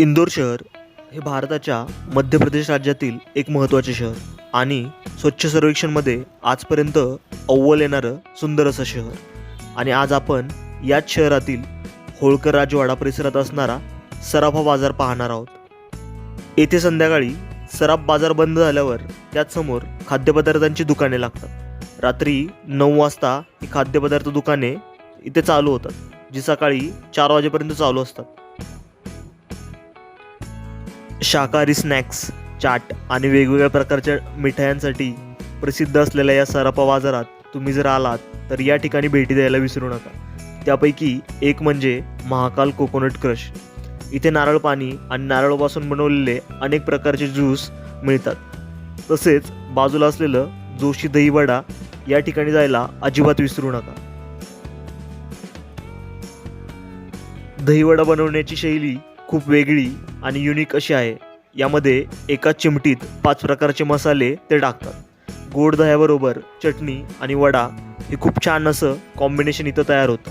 इंदोर शहर हे भारताच्या मध्य प्रदेश राज्यातील एक महत्त्वाचे शहर आणि स्वच्छ सर्वेक्षणमध्ये आजपर्यंत अव्वल येणारं सुंदर असं शहर. आणि आज आपण याच शहरातील होळकर राजवाडा परिसरात असणारा सराफा बाजार पाहणार आहोत. येथे संध्याकाळी सराफ बाजार बंद झाल्यावर त्याचसमोर खाद्यपदार्थांची दुकाने लागतात. रात्री नऊ वाजता ही खाद्यपदार्थ दुकाने इथे चालू होतात जी सकाळी चार वाजेपर्यंत चालू असतात. शाकाहारी स्नॅक्स चाट आणि वेगवेगळ्या प्रकारच्या मिठायांसाठी प्रसिद्ध असलेल्या या सरापा बाजारात तुम्ही जर आलात तर या ठिकाणी भेटी द्यायला विसरू नका. त्यापैकी एक म्हणजे महाकाल कोकोनट क्रश. इथे नारळ पाणी आणि नारळापासून बनवलेले अनेक प्रकारचे ज्यूस मिळतात. तसेच बाजूला असलेलं जोशी दहीवडा या ठिकाणी जायला अजिबात विसरू नका. दहीवडा बनवण्याची शैली खूप वेगळी आणि युनिक अशी आहे. यामध्ये एका चिमटीत पाच प्रकारचे मसाले ते टाकतात. गोड दह्याबरोबर चटणी आणि वडा हे खूप छान असं कॉम्बिनेशन इथं तयार होतं.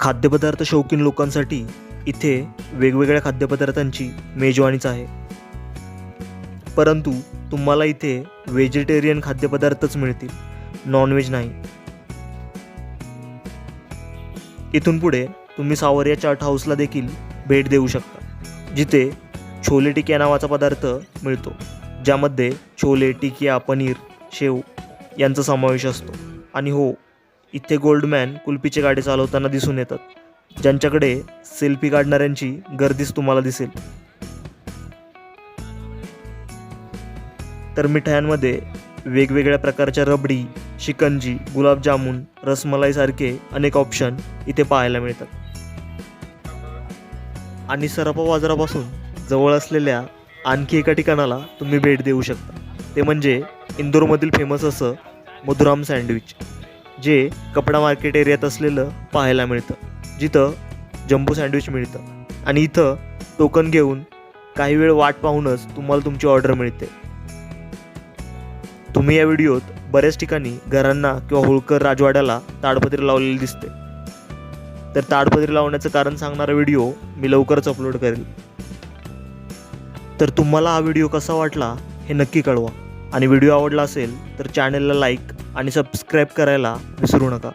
खाद्यपदार्थ शौकीन लोकांसाठी इथे वेगवेगळ्या खाद्यपदार्थांची मेजवानीच आहे. परंतु तुम्हाला इथे व्हेजिटेरियन खाद्यपदार्थच मिळतील. नॉनव्हेज नाही. इथून पुढे तुम्ही सावरिया चाट हाऊसला देखील भेट देऊ शकता जिथे छोले टिकिया नावाचा पदार्थ मिळतो ज्यामध्ये छोले टिकिया पनीर शेव यांचा समावेश असतो. आणि हो इथे गोल्डमॅन कुल्फीचे गाडी चालवताना दिसून येतात ज्यांच्याकडे सेल्फी काढणाऱ्यांची गर्दीच तुम्हाला दिसेल. तर मिठायांमध्ये वेगवेगळ्या प्रकारच्या रबडी शिकंजी गुलाबजामुन रसमलाईसारखे अनेक ऑप्शन इथे पाहायला मिळतात. आणि सराफा बाजारापासून जवळ असलेल्या आणखी एका ठिकाणाला तुम्ही भेट देऊ शकता. ते म्हणजे इंदोरमधील फेमस असं मधुराम सँडविच जे कपडा मार्केट एरियात असलेलं पाहायला मिळतं. जिथं जम्बो सँडविच मिळतं. आणि इथं टोकन घेऊन काही वेळ वाट पाहूनच तुम्हाला तुमची ऑर्डर मिळते. तुम्ही या व्हिडिओत बऱ्याच ठिकाणी घरांना किंवा होळकर राजवाड्याला ताडपत्री लावलेली दिसते. तर ताडपत्री लावण्याचं कारण सांगणारा व्हिडिओ मी लवकरच अपलोड करेल. तर तुम्हाला हा व्हिडिओ कसा वाटला हे नक्की कळवा. आणि व्हिडिओ आवडला असेल तर चॅनलला लाईक आणि सबस्क्राईब करायला विसरू नका.